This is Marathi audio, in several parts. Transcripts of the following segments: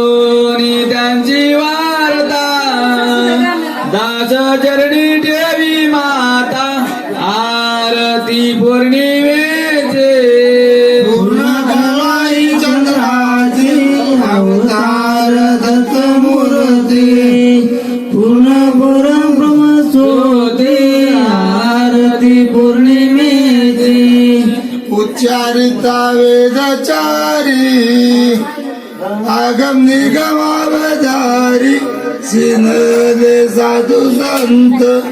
करूनी त्यांची वार्ता. दास चरणी देवी माता. आरती पौर्णिमेचे. पूर्ण कलाई चंद्राची अवतार दत्त मूर्ती पूर्ण परम ब्रह्मस्वती आरती पौर्णिमेची. उच्चारिता वेदचारी. आगम निगमावधारी सिनले साधू संत.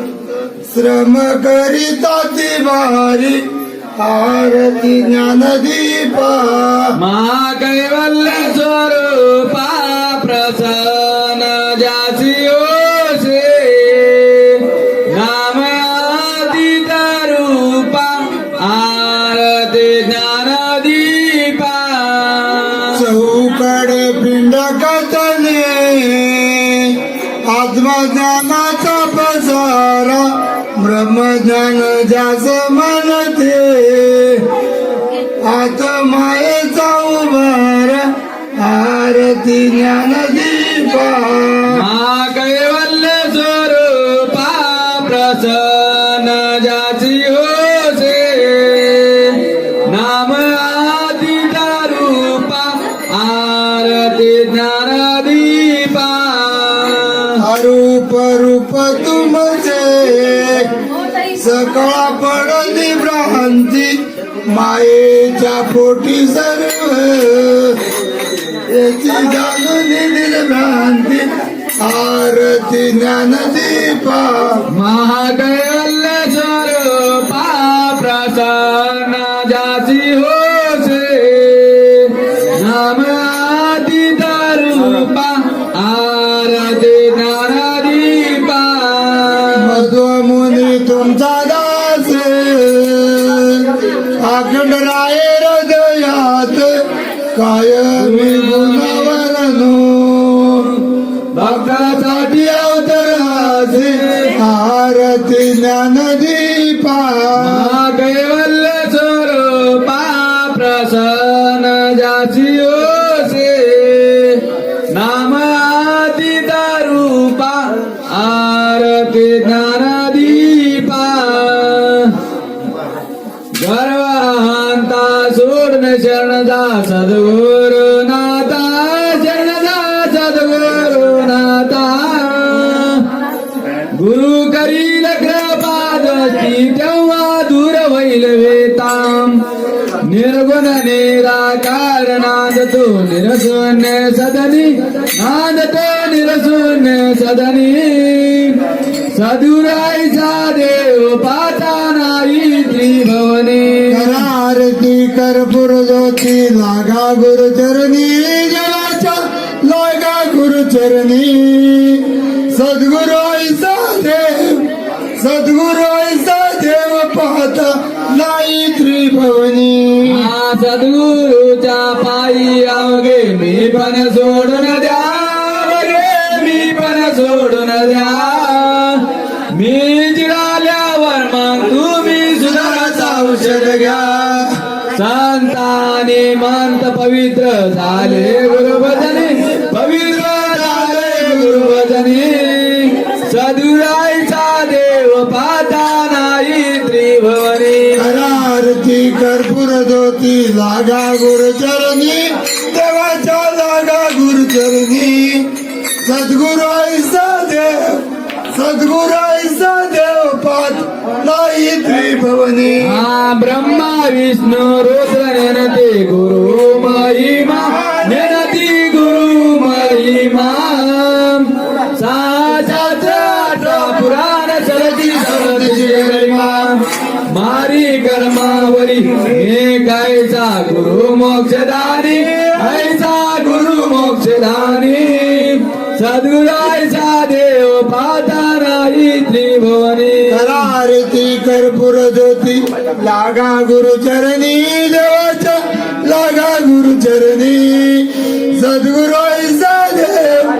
श्रम करिता ती भारी आरती ज्ञानदीपा. महाकैवल्य स्वरूपा प्रसाद. ब्रह्मज्ञानाचा पसारा ब्रह्मज्ञान ज्यास म्हणते आत्मायेचा उभारा आरती ज्ञान दीपा. कैवल्य स्वरूपा प्रसन्न जासी हो. रूप तुमचे सकळा पडली भ्रांती. मायेच्या पोटी सर्व याची जाणून भ्रांती. आरती ज्ञानदीपा महाकैवल्य स्वरूपा प्रसन्न जाती होसे तुमचा दास अखंड राय हृदयात काय मी गुणावरनो भक्तासाठी अवतराचे आरती ज्ञान दे। शरण शरणदा सद्गुरुनाथा शरणदा सद्गुरुनाथा गुरु करील कृपादशी तेव्हा दूर होईल वेताम. निर्गुण निराकार नाद तो निरसून सदनी नाद तो निरसून सदनी. सदुराईचा देव पाता नाही त्रिभवनी। आरती कर्पूर ज्योती लागा गुरुचरणी। जगाच्या लागा गुरुचरणी। सद्गुरु ऐसा देव सद्गुरु ऐसा देव पाहता नाही त्रिभवनी। हा सद्गुरूच्या पायी अवघे मी पण सोडून द्या अवघे मी पण सोडून द्या। मी जिराल्यावर मग तुम्ही सुधाराचा औषध घ्या. संताने मंत पवित्र झाले गुरुभजनी. पवित्र झाले गुरुभजनी. सदुराईचा देव पाता नाही त्रिभवनी. आरती कर्पूर ज्योती लागा गुरुचरणी. देवाच्या लागा गुरुचरणी. सद्गुरु ऐसा देव सद्गुरु ऐसा देव पात नाही त्रिभवनी हा ब्रह्मा विष्णू रुद्र नेनते गुरु महिमा नेनती गुरु महिमा. साचाच अठरा पुराण सरती सरती गरिमा मारी कर्मावरी हे गायचा गुरु मोक्षदानी ऐसा गुरु मोक्षदानी. सद्गुरायचा देव पाता नाही त्रिभुवनी आरती कर्पूर ज्योती लागा गुरुचरणी देवाच्या लागा गुरुचरणी। सद्गुरु ऐसा देव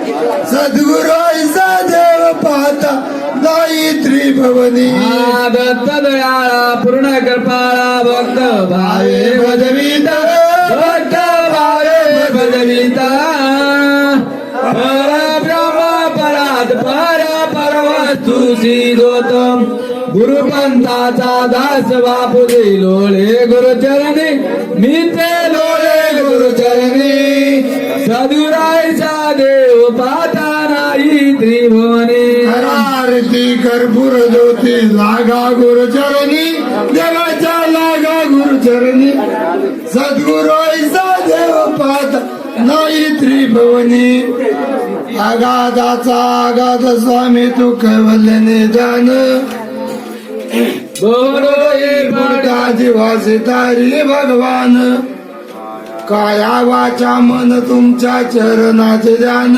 सद्गुरु ऐसा देव पाहता नाही त्रिभवनी दत्त दयाळा पूर्ण कृपाळा भक्त भावे भजविता भक्त भावे भजविता। तुझी ब्रह्म गुरुपंथाचा दास बापू लोळे गुरुचरणी. मी ते लोळे गुरुचरणी. सदुरायचा देव पाता नाही त्रिभुवनी. आरती कर्पूर ज्योती लागा गुरुचरणी. जगाच्या लागा गुरुचरणी. सद्गुरु देव पाता नाही त्रिभुवनी आगाधाचा आगाद स्वामी तू कैवल्यने जाण बोलोये तारी भगवान. काया वाचा मन तुमच्या चरणाचे ध्यान